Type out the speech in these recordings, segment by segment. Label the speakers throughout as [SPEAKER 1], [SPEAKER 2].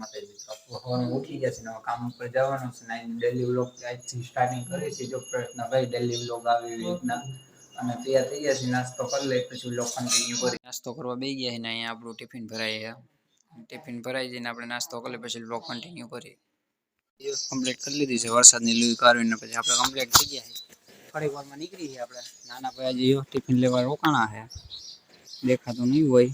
[SPEAKER 1] માટે જે તત્વ મને ઉઠી ગઈ છે ને કામ પર જવાનું છે નાઈન દિલ્હી વ્લોગ કઈ સ્ટાર્ટિંગ કરી છે જો પ્રશ્ન આ દિલ્હી વ્લોગ આ વિવેકના અને તૈયાર થઈ ગઈ છે નાસ્તો કર લે પછી લોકન કન્ટીન્યુ કરી નાસ્તો કરવા બેહી ગયા છે ને આ આપણો ટિફિન ભરાય છે ટિફિન ભરાઈ જઈને આપણે નાસ્તો કર લે પછી વ્લોગ કન્ટીન્યુ કરી જો કમ્પલેટ કરી દીધું છે વરસાદની લુઈ કારવ્યને પછી આપડે કમ્પલેટ થઈ ગયા છે ફોરવર્ડમાં નીકળી છે આપણે નાના ભાઈજીઓ ટિફિન લેવા રોકાણા છે દેખાતો નહી હોય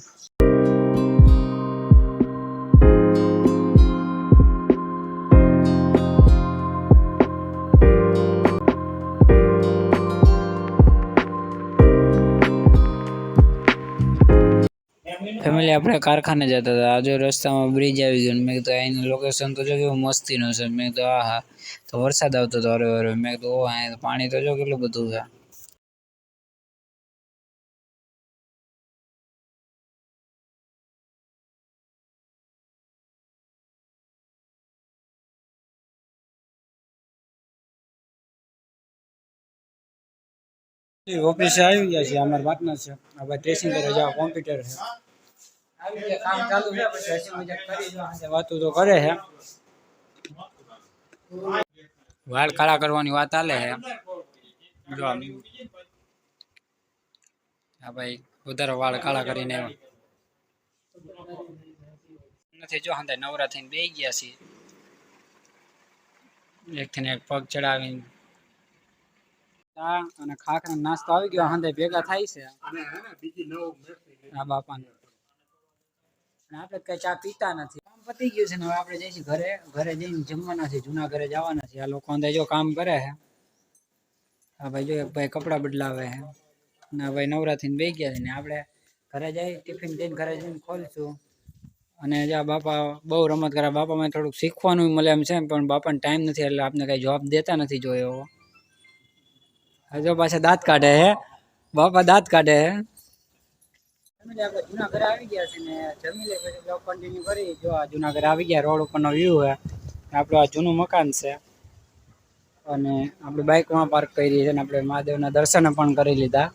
[SPEAKER 1] ફેમિલી આપણે કારખાને જતા હતા આજો રસ્તામાં બ્રિજ આવી ગયો મેં કીધું અહીંનું લોકેશન તો જો કેવું મસ્તીનું છે મેં કીધું આ હા તો વરસાદ આવતો હતો હરે હરે મેં કીધું ઓ હા પાણી તો જો કેટલું બધું છે ઓફિસે આવી ગયા છે અમારા પાર્ટનર છે હવે ટ્રેસિંગ કરવા જાવ કોમ્પ્યુટર છે આ કે કામ ચાલુ હે પછી હસી મજાક કરી જો હાથે વાતો તો કરે છે વાડ કાળા કરવાની વાત આલે હા ભાઈ ઉધર વાડ કાળા કરીને આવ નહી છે જો હાથે નવરા થઈને બેહી ગયા છે એકને એક પગ ચડાવીને હા અને ખાખના નાસ્તો આવી ગયો હાથે ભેગા થાય છે અને બીજી નો મેસેજ આ બાપાનો આપણે કઈ ચા પીતા નથી કામ પતી ગયું છે ને હવે આપણે જઈશું ઘરે ઘરે જઈને જમવાના છે જૂના ઘરે જવાના છે આ લોકો અંદર જો કામ કરે છે આ ભાઈ જો ભાઈ કપડાં બદલાવે છે ના ભાઈ નવરાત્રી બે ગયા છે ને આપણે ઘરે જઈ ટિફિન જઈને ઘરે જઈને ખોલશું અને જે બાપા બહુ રમત કરે બાપામાં થોડુંક શીખવાનું મળે એમ છે પણ બાપાને ટાઈમ નથી એટલે આપને કાંઈ જવાબ દેતા નથી જોયો એવો હજુ પાછા દાંત કાઢે હે બાપા દાંત કાઢે હે જુનાગઢ આવી ગયા રોડ ને નો લે પછી બ્લોક આ વ્યૂ છે આપણું આ જૂનું મકાન છે અને આપડે આપણે માં પાર્ક કરી છે અને આપણે મહાદેવના દર્શન પણ કરી લીધા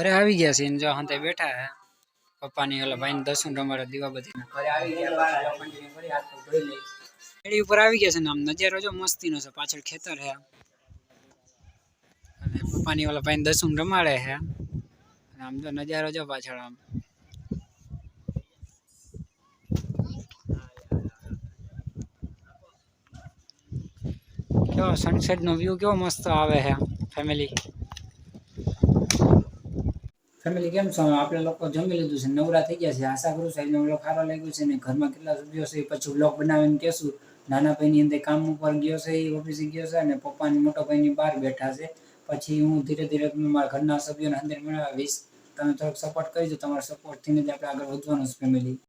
[SPEAKER 1] અરે આવી ગયા છે ને જો હાથે બેઠા છે પપ્પા ની ઓલા ભાઈને દસું રમાળે દીવાબતી ના ઘરે આવી ગયા બહાર જો પંટીને ઘરે આખો જોઈ લે એડી ઉપર આવી ગયા છે ને આમ નજારો જો મસ્તીનો છે પાછળ ખેતર છે આમ અને પપ્પા ની ઓલા ભાઈને દસું રમાળે છે આમ તો નજારો જો પાછળ આમ કેવો સનસેટ નો વ્યૂ કેવો મસ્ત આવે છે ફેમિલી ફેમિલી કેમ છો આપણે લોકો જમી લીધું છે નવરા થઈ ગયા છે આશા કરું સાહેબને લોકો સારો લાગ્યું છે ને ઘરમાં કેટલા સભ્યો છે પછી વ્લોગ બનાવીને કહેશું નાના ભાઈની અંદર કામ ઉપર ગયો છે એ ઓફિસે ગયો છે અને પપ્પાની મોટો ભાઈની બહાર બેઠા છે પછી હું ધીરે ધીરે મારા ઘરના સભ્યોને અંદર મેળવવા વીસ તમે થોડોક સપોર્ટ કરી દો તમારા સપોર્ટ જ આપણે આગળ વધવાનું છે ફેમિલી